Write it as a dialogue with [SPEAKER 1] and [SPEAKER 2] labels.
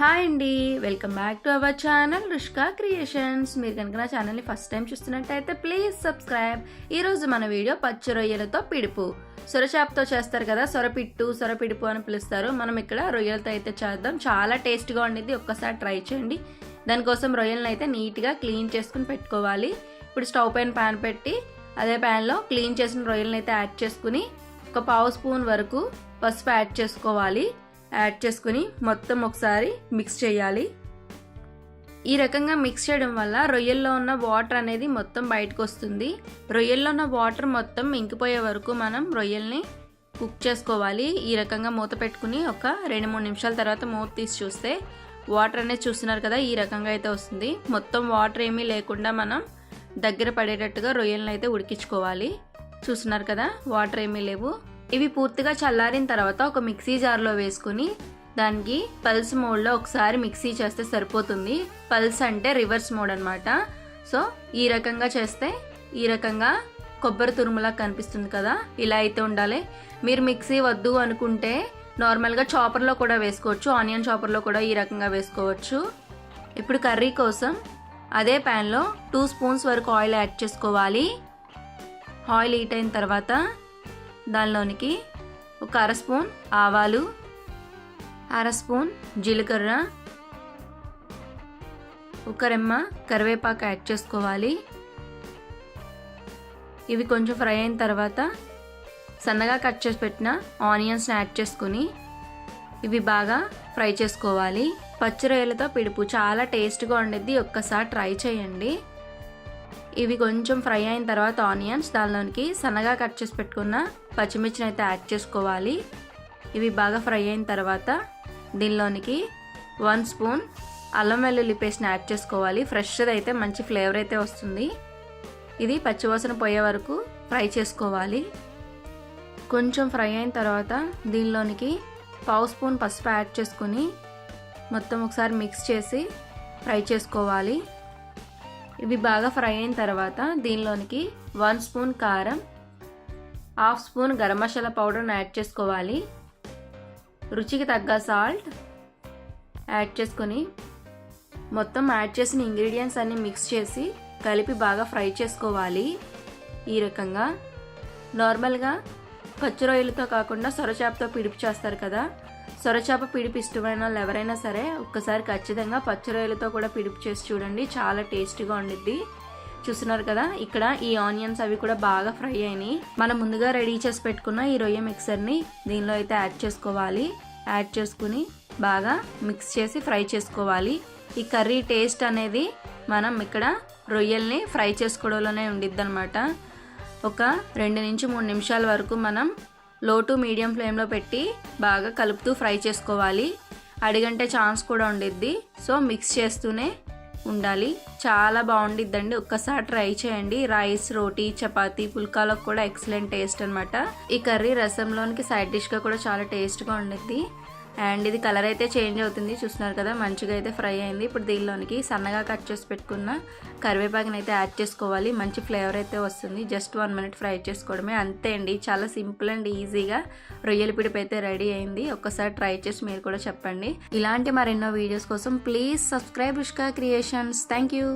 [SPEAKER 1] Hi అండి. Welcome back to our channel Rushka creations. మీరు కనుక నా ఛానల్ని ఫస్ట్ టైం చూస్తున్నట్టయితే ప్లీజ్ సబ్స్క్రైబ్. ఈరోజు మన వీడియో పచ్చి రొయ్యలతో పిడుపు. సొరచాపతో చేస్తారు కదా సొరపిట్టు సొరపిడుపు అని పిలుస్తారు. మనం ఇక్కడ రొయ్యలతో అయితే చేద్దాం. చాలా టేస్ట్గా ఉండేది ఒక్కసారి ట్రై చేయండి. దానికోసం రొయ్యలను అయితే నీట్గా క్లీన్ చేసుకుని పెట్టుకోవాలి. ఇప్పుడు స్టవ్ పైన ప్యాన్ పెట్టి అదే ప్యాన్లో క్లీన్ చేసిన రొయ్యలను అయితే యాడ్ చేసుకుని ఒక పావు స్పూన్ వరకు పసుపు యాడ్ చేసుకోవాలి. యాడ్ చేసుకుని మొత్తం ఒకసారి మిక్స్ చేయాలి. ఈ రకంగా మిక్స్ చేయడం వల్ల రొయ్యల్లో ఉన్న వాటర్ అనేది మొత్తం బయటకు వస్తుంది. రొయ్యల్లో ఉన్న వాటర్ మొత్తం ఇంకిపోయే వరకు మనం రొయ్యల్ని కుక్ చేసుకోవాలి. ఈ రకంగా మూత పెట్టుకుని ఒక రెండు మూడు నిమిషాల తర్వాత మూత తీసి చూస్తే వాటర్ అనేది చూస్తున్నారు కదా ఈ రకంగా అయితే వస్తుంది. మొత్తం వాటర్ ఏమీ లేకుండా మనం దగ్గర పడేటట్టుగా రొయ్యలను అయితే ఉడికించుకోవాలి. చూస్తున్నారు కదా వాటర్ ఏమీ లేవు. ఇవి పూర్తిగా చల్లారిన తర్వాత ఒక మిక్సీ జార్లో వేసుకుని దానికి పల్స్ మోడ్లో ఒకసారి మిక్సీ చేస్తే సరిపోతుంది. పల్స్ అంటే రివర్స్ మోడ్ అనమాట సో ఈ రకంగా చేస్తే ఈ రకంగా కొబ్బరి తురుములా కనిపిస్తుంది కదా ఇలా అయితే ఉండాలి. మీరు మిక్సీ వద్దు అనుకుంటే నార్మల్గా చాపర్లో కూడా వేసుకోవచ్చు ఆనియన్ చాపర్లో కూడా ఈ రకంగా వేసుకోవచ్చు. ఇప్పుడు కర్రీ కోసం అదే ప్యాన్లో టూ స్పూన్స్ వరకు ఆయిల్ యాడ్ చేసుకోవాలి. ఆయిల్ హీట్ అయిన తర్వాత దానిలోనికి ఒక అర స్పూన్ ఆవాలు అర స్పూన్ జీలకర్ర ఒక రెమ్మ కరివేపాకు యాడ్ చేసుకోవాలి. ఇవి కొంచెం ఫ్రై అయిన తర్వాత సన్నగా కట్ చేసి పెట్టిన ఆనియన్స్ని యాడ్ చేసుకుని ఇవి బాగా ఫ్రై చేసుకోవాలి. పచ్చిరొయ్యలతో పిడుపు చాలా టేస్ట్గా ఉండేది ఒక్కసారి ట్రై చేయండి. ఇవి కొంచెం ఫ్రై అయిన తర్వాత ఆనియన్స్ దానిలోనికి సన్నగా కట్ చేసి పెట్టుకున్న పచ్చిమిర్చిని అయితే యాడ్ చేసుకోవాలి. ఇవి బాగా ఫ్రై అయిన తర్వాత దీనిలోనికి వన్ స్పూన్ అల్లం వెల్లుల్లి పేస్ట్ని యాడ్ చేసుకోవాలి. ఫ్రెష్ది అయితే మంచి ఫ్లేవర్ అయితే వస్తుంది. ఇది పచ్చివాసన పోయే వరకు ఫ్రై చేసుకోవాలి. కొంచెం ఫ్రై అయిన తర్వాత దీనిలోనికి పావు స్పూన్ పసుపు యాడ్ చేసుకుని మొత్తం ఒకసారి మిక్స్ చేసి ఫ్రై చేసుకోవాలి. ఇవి బాగా ఫ్రై అయిన తర్వాత దీనిలోనికి వన్ స్పూన్ కారం హాఫ్ స్పూన్ గరం మసాలా పౌడర్ని యాడ్ చేసుకోవాలి. రుచికి తగ్గ సాల్ట్ యాడ్ చేసుకొని మొత్తం యాడ్ చేసిన ఇంగ్రీడియంట్స్ అన్ని మిక్స్ చేసి కలిపి బాగా ఫ్రై చేసుకోవాలి. ఈ రకంగా నార్మల్గా పచ్చి రొయ్యలతో కాకుండా సొరచాపతో పిడిపి చేస్తారు కదా సొరచాప పిడిపి ఇష్టమైన వాళ్ళు ఎవరైనా సరే ఒక్కసారి ఖచ్చితంగా పచ్చి రొయ్యలతో కూడా పిడిపి చేసి చూడండి. చాలా టేస్టీగా ఉండిద్ది. చూస్తున్నారు కదా ఇక్కడ ఈ ఆనియన్స్ అవి కూడా బాగా ఫ్రై అయినాయి. మనం ముందుగా రెడీ చేసి పెట్టుకున్న ఈ రొయ్య మిక్సర్ని దీనిలో అయితే యాడ్ చేసుకోవాలి. యాడ్ చేసుకుని బాగా మిక్స్ చేసి ఫ్రై చేసుకోవాలి. ఈ కర్రీ టేస్ట్ అనేది మనం ఇక్కడ రొయ్యల్ని ఫ్రై చేసుకోవడంలోనే ఉండిద్ది అనమాట ఒక రెండు నుంచి మూడు నిమిషాల వరకు మనం లో టు మీడియం ఫ్లేమ్లో పెట్టి బాగా కలుపుతూ ఫ్రై చేసుకోవాలి. అడిగంటే ఛాన్స్ కూడా ఉండిద్ది. సో మిక్స్ చేస్తూనే ఉండాలి. చాలా బాగుండిద్దండి. ఒక్కసారి ట్రై చేయండి. రైస్ రోటీ చపాతీ పుల్కాలకు కూడా ఎక్సలెంట్ టేస్ట్ అనమాట ఈ కర్రీ రసంలోనికి సైడ్ డిష్గా కూడా చాలా టేస్ట్గా ఉండిద్ది. అండ్ ఇది కలర్ అయితే చేంజ్ అవుతుంది. చూస్తున్నారు కదా మంచిగా అయితే ఫ్రై అయింది. ఇప్పుడు దీనిలోనికి సన్నగా కట్ చేసి పెట్టుకున్న కరివేపాకుని అయితే యాడ్ చేసుకోవాలి. మంచి ఫ్లేవర్ అయితే వస్తుంది. జస్ట్ వన్ మినిట్ ఫ్రై చేసుకోవడమే. అంతే అండి. చాలా సింపుల్ అండ్ ఈజీగా రొయ్యల పిడిపి అయితే రెడీ అయింది. ఒక్కసారి ట్రై చేసి మీరు కూడా చెప్పండి. ఇలాంటి మరెన్నో వీడియోస్ కోసం please subscribe Ishka creations. Thank you.